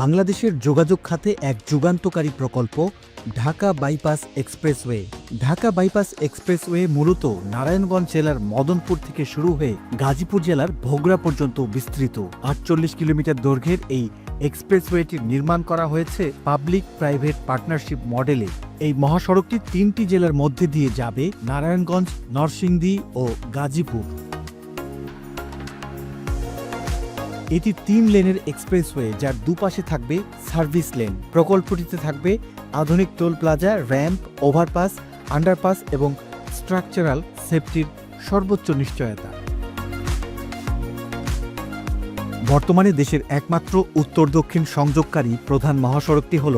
বাংলাদেশের যোগাযোগ খাতে এক যুগান্তকারী প্রকল্প, Dhaka bypass expressway. Dhaka bypass expressway মূলত নারায়ণগঞ্জ জেলার মদনপুর থেকে শুরু হয়ে গাজীপুর জেলার ভোগড়া পর্যন্ত বিস্তৃত। আটচল্লিশ কিলোমিটার দৈর্ঘ্যের এই এক্সপ্রেসওয়েটির নির্মাণ করা হয়েছে পাবলিক প্রাইভেট পার্টনারশিপ মডেলে। এই মহাসড়কটি তিনটি জেলার মধ্যে দিয়ে যাবে নারায়ণগঞ্জ, নরসিংদী ও গাজীপুর। এটি তিন লেনের এক্সপ্রেসওয়ে যার দুপাশে থাকবে সার্ভিস লেন। প্রকল্পটিতে থাকবে আধুনিক toll plaza, ramp, overpass, underpass এবং স্ট্রাকচারাল সেফটির সর্বোচ্চ নিশ্চয়তা। বর্তমানে দেশের একমাত্র উত্তর দক্ষিণ সংযোগকারী প্রধান মহাসড়কটি হল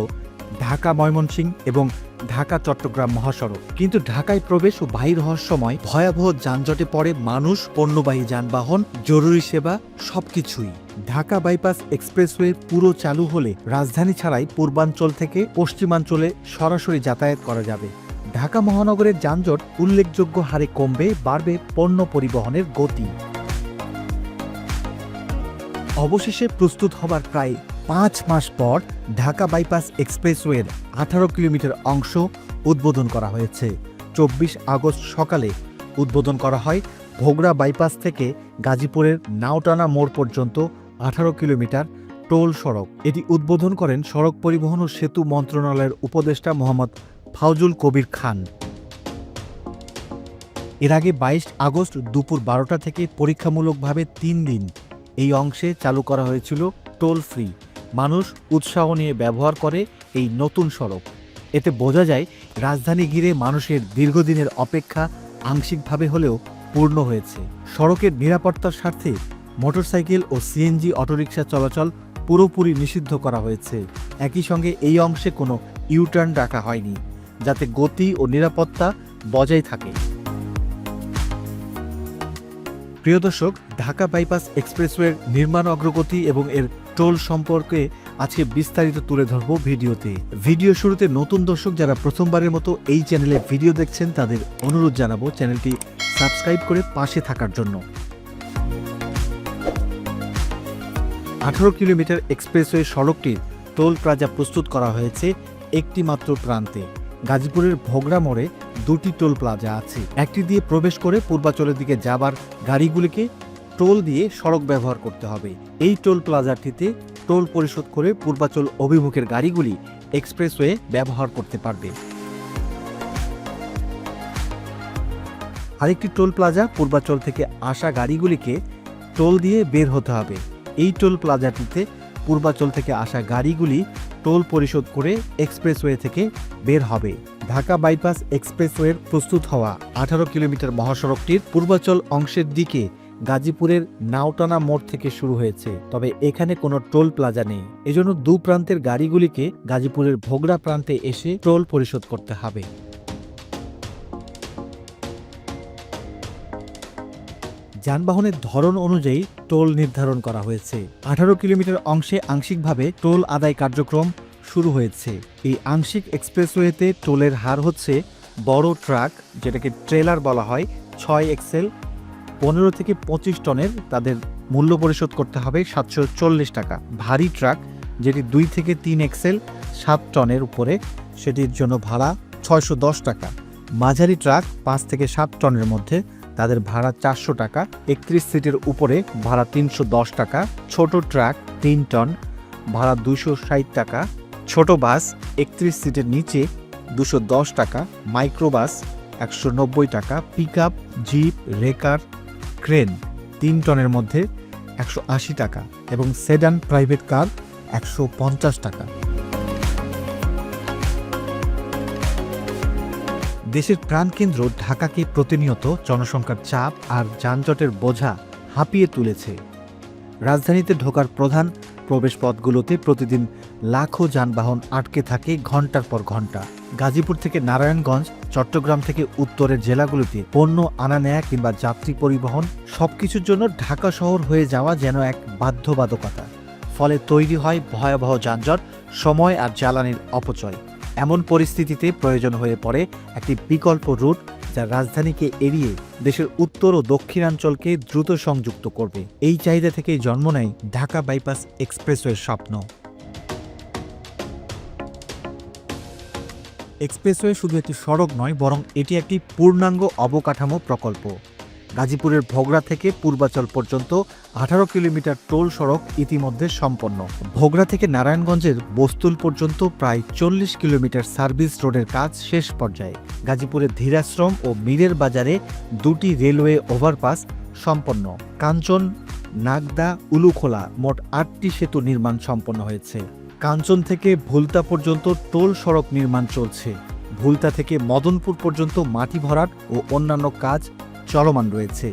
ঢাকা ময়মনসিংহ এবং ঢাকা চট্টগ্রাম মহাসড়ক। কিন্তু ঢাকায় প্রবেশ ও বাহির হওয়ার সময় ভয়াবহ যানজটে পড়ে মানুষ, পণ্যবাহী যানবাহন, জরুরি সেবা, সবকিছুই। ঢাকা বাইপাস এক্সপ্রেসওয়ে পুরো চালু হলে রাজধানী ছাড়াই পূর্বাঞ্চল থেকে পশ্চিমাঞ্চলে সরাসরি যাতায়াত করা যাবে। ঢাকা মহানগরের যানজট উল্লেখযোগ্য হারে কমবে, বাড়বে পণ্য পরিবহনের গতি। অবশেষে প্রস্তুত হবার প্রায় পাঁচ মাস পর ঢাকা বাইপাস এক্সপ্রেসওয়ের আঠারো কিলোমিটার অংশ উদ্বোধন করা হয়েছে। চব্বিশ আগস্ট সকালে উদ্বোধন করা হয় ভোগড়া বাইপাস থেকে গাজীপুরের নাওটানা মোড় পর্যন্ত আঠারো কিলোমিটার টোল সড়ক। এটি উদ্বোধন করেন সড়ক পরিবহন ও সেতু মন্ত্রণালয়ের উপদেষ্টা মোহাম্মদ ফাউজুল কবির খান। এর আগে বাইশ আগস্ট দুপুর বারোটা থেকে পরীক্ষামূলকভাবে তিন দিন এই অংশে চালু করা হয়েছিল টোল ফ্রি। মানুষ উৎসাহ নিয়ে ব্যবহার করে এই নতুন সড়ক। এতে বোঝা যায়, রাজধানী ঘিরে মানুষের দীর্ঘদিনের অপেক্ষা আংশিকভাবে হলেও পূর্ণ হয়েছে। সড়কের নিরাপত্তার স্বার্থে মোটরসাইকেল ও সিএনজি অটোরিকশা চলাচল পুরোপুরি নিষিদ্ধ করা হয়েছে। একই সঙ্গে এই অংশে কোনো ইউটার্ন রাখা হয়নি, যাতে গতি ও নিরাপত্তা বজায় থাকে। প্রিয় দর্শক, ঢাকা বাইপাস এক্সপ্রেসওয়ের নির্মাণ অগ্রগতি এবং এর টোল সম্পর্কে আজকে বিস্তারিত তুলে ধরব ভিডিওতে। ভিডিও শুরুতে নতুন দর্শক যারা প্রথমবারের মতো এই চ্যানেলে ভিডিও দেখছেন, তাদের অনুরোধ জানাব চ্যানেলটি সাবস্ক্রাইব করে পাশে থাকার জন্য। আঠারো কিলোমিটার এক্সপ্রেসওয়ে সড়কটির টোল প্লাজা প্রস্তুত করা হয়েছে একটি মাত্র প্রান্তে। গাজীপুরের ভোগড়া মোড়ে দুটি টোল প্লাজা আছে। একটি দিয়ে প্রবেশ করে পূর্বাচলের দিকে যাবার গাড়িগুলিকে টোল দিয়ে সড়ক ব্যবহার করতে হবে। এই টোল প্লাজাটিতে টোল পরিশোধ করে পূর্বাচল অভিমুখের গাড়িগুলি এক্সপ্রেসওয়ে ব্যবহার করতে পারবে। আরেকটি টোল প্লাজা পূর্বাচল থেকে আসা গাড়িগুলিকে টোল দিয়ে বের হতে হবে। এই টোল প্লাজাটিতে পূর্বাচল থেকে আসা গাড়িগুলি টোল পরিশোধ করে এক্সপ্রেসওয়ে থেকে বের হবে। ঢাকা বাইপাস এক্সপ্রেসওয়ের প্রস্তুত হওয়া আঠারো কিলোমিটার মহাসড়কটির পূর্বাচল অংশের দিকে গাজীপুরের নাওটানা মোড় থেকে শুরু হয়েছে, তবে এখানে কোনো টোল প্লাজা নেই। এজন্য দু প্রান্তের গাড়িগুলিকে গাজীপুরের ভোগড়া প্রান্তে এসে টোল পরিশোধ করতে হবে। যানবাহনের ধরন অনুযায়ী টোল নির্ধারণ করা হয়েছে। আঠারো কিলোমিটার অংশে আংশিকভাবে টোল আদায় কার্যক্রম শুরু হয়েছে। এই আংশিক এক্সপ্রেসওয়েতে টোলের হার হচ্ছে বড় ট্রাক, যেটাকে ট্রেলার বলা হয়, ছয় এক্সেল পনেরো থেকে পঁচিশ টনের তাদের মূল্য পরিশোধ করতে হবে সাতশো চল্লিশ টাকা। ভারী ট্রাক, যেটি দুই থেকে তিন এক্সেল, সাত টনের উপরে, সেটির জন্য ভাড়া ছয়শো দশ টাকা। মাঝারি ট্রাক, পাঁচ থেকে সাত টনের মধ্যে, তাদের ভাড়া চারশো টাকা। একত্রিশ সিটের উপরে, ভাড়া তিনশো দশ টাকা। ছোট ট্রাক, তিন টন, ভাড়া দুশো ষাট টাকা। ছোট বাস, একত্রিশ সিটের নিচে, দুশো দশ টাকা। মাইক্রোবাস, একশো নব্বই টাকা। Pick up jeep, wrecker crane তিন টনের মধ্যে একশো আশি টাকা এবং সেডান প্রাইভেট কার একশো পঞ্চাশ টাকা। দেশের প্রাণকেন্দ্র ঢাকাকে প্রতিনিয়ত জনসংখ্যার চাপ আর যানজটের বোঝা হাঁপিয়ে তুলেছে। রাজধানীতে ঢোকার প্রধান প্রবেশপথগুলোতে প্রতিদিন লাখো যানবাহন আটকে থাকে ঘণ্টার পর ঘণ্টা গাজীপুর থেকে নারায়ণগঞ্জ, চট্টগ্রাম থেকে উত্তরের জেলাগুলোতে পণ্য আনা নেয়া কিংবা যাত্রী পরিবহন সবকিছুর জন্য ঢাকা শহর হয়ে যাওয়া যেন এক বাধ্যবাধকতা। ফলে তৈরি হয় ভয়াবহ যানজট, সময় আর জ্বালানির অপচয়। এমন পরিস্থিতিতে প্রয়োজন হয়ে পড়ে একটি বিকল্প রুট যা রাজধানীকে এড়িয়ে দেশের উত্তর ও দক্ষিণাঞ্চলকে দ্রুত সংযুক্ত করবে। এই চাহিদা থেকেই জন্ম নেয় ঢাকা বাইপাস এক্সপ্রেসওয়ের স্বপ্ন। এক্সপ্রেসওয়ে শুধু একটি সড়ক নয়, বরং এটি একটি পূর্ণাঙ্গ অবকাঠামো প্রকল্প। গাজীপুরের ভোগড়া থেকে পূর্বাচল পর্যন্ত আঠারো কিলোমিটার টোল সড়ক ইতিমধ্যে সম্পন্ন। ভোগড়া থেকে নারায়ণগঞ্জের বস্তুল পর্যন্ত প্রায় চল্লিশ কিলোমিটার সার্ভিস রোডের কাজ শেষ পর্যায়ে। গাজীপুরের ধীরাশ্রম ও মীরের বাজারে দুটি রেলওয়ে ওভারপাস সম্পন্ন। কাঞ্চন, নাগদা, উলুখোলা মোট আটটি সেতু নির্মাণ সম্পন্ন হয়েছে। কাঞ্চন থেকে ভুলতা পর্যন্ত টোল সড়ক নির্মাণ চলছে। ভুলতা থেকে মদনপুর পর্যন্ত মাটি ভরাট ও অন্যান্য কাজ চলমান রয়েছে।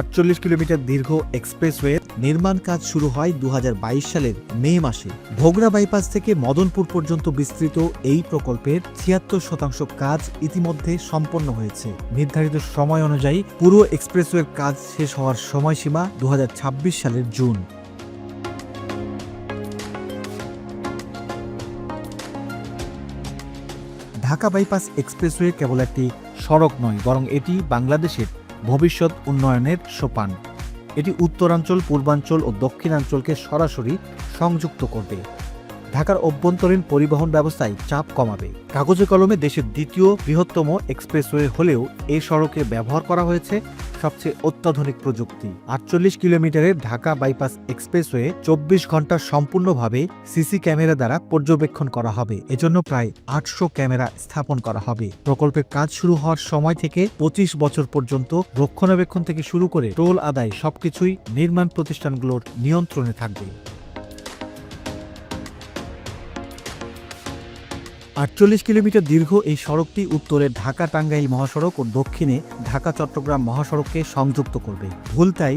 আটচল্লিশ কিলোমিটার দীর্ঘ এক্সপ্রেসওয়ে নির্মাণ কাজ শুরু হয় দু হাজার বাইশ সালের মে মাসে। ভোগড়া বাইপাস থেকে মদনপুর পর্যন্ত বিস্তৃত এই প্রকল্পের ছিয়াত্তর শতাংশ কাজ ইতিমধ্যে সম্পন্ন হয়েছে। নির্ধারিত সময় অনুযায়ী পুরো এক্সপ্রেসওয়ের কাজ শেষ হওয়ার সময়সীমা দু হাজার ছাব্বিশ সালের জুন। ঢাকা বাইপাস এক্সপ্রেসওয়ে কেবল একটি সড়ক নয়, বরং এটি বাংলাদেশের ভবিষ্যৎ উন্নয়নের সোপান। এটি উত্তরাঞ্চল, পূর্বাঞ্চল ও দক্ষিণাঞ্চলকে সরাসরি সংযুক্ত করবে। ঢাকার অভ্যন্তরীণ পরিবহন ব্যবস্থায় চাপ কমাবে। কাগজে কলমে দেশের দ্বিতীয় বৃহত্তম এক্সপ্রেসওয়ে হলেও এই সড়কে ব্যবহার করা হয়েছে সবচেয়ে অত্যাধুনিক প্রযুক্তি। আটচল্লিশ কিলোমিটারের ঢাকা বাইপাস এক্সপ্রেসওয়ে চব্বিশ ঘণ্টা সম্পূর্ণভাবে সিসি ক্যামেরা দ্বারা পর্যবেক্ষণ করা হবে। এজন্য প্রায় আটশো ক্যামেরা স্থাপন করা হবে। প্রকল্পের কাজ শুরু হওয়ার সময় থেকে পঁচিশ বছর পর্যন্ত রক্ষণাবেক্ষণ থেকে শুরু করে টোল আদায় সবকিছুই নির্মাণ প্রতিষ্ঠানগুলোর নিয়ন্ত্রণে থাকবে। আটচল্লিশ কিলোমিটার দীর্ঘ এই সড়কটি উত্তরে ঢাকা টাঙ্গাইল মহাসড়ক ও দক্ষিণে ঢাকা চট্টগ্রাম মহাসড়ককে সংযুক্ত করবে। ভুলতাই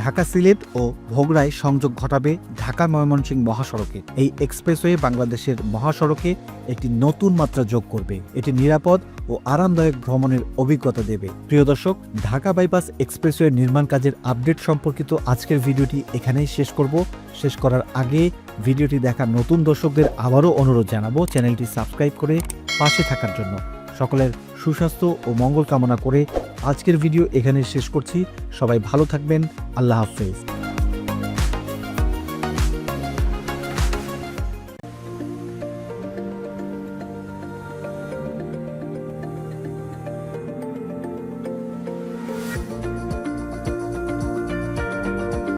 ঢাকা সিলেট ও ভোগড়ায় সংযোগ ঘটাবে ঢাকা ময়মনসিংহ মহাসড়কে। এই এক্সপ্রেসওয়ে বাংলাদেশের মহাসড়কে একটি নতুন মাত্রা যোগ করবে। এটি নিরাপদ ও আরামদায়ক ভ্রমণের অভিজ্ঞতা দেবে। প্রিয় দর্শক, ঢাকা বাইপাস এক্সপ্রেসওয়ে নির্মাণ কাজের আপডেট সম্পর্কিত আজকের ভিডিওটি এখানেই শেষ করব। শেষ করার আগে ভিডিওটি দেখা নতুন দর্শকদের আবারও অনুরোধ জানাব চ্যানেলটি সাবস্ক্রাইব করে পাশে থাকার জন্য। সকলের সুস্বাস্থ্য ও মঙ্গল কামনা করে আজকের ভিডিও এখানে শেষ করছি। সবাই ভালো থাকবেন। আল্লাহ হাফেজ।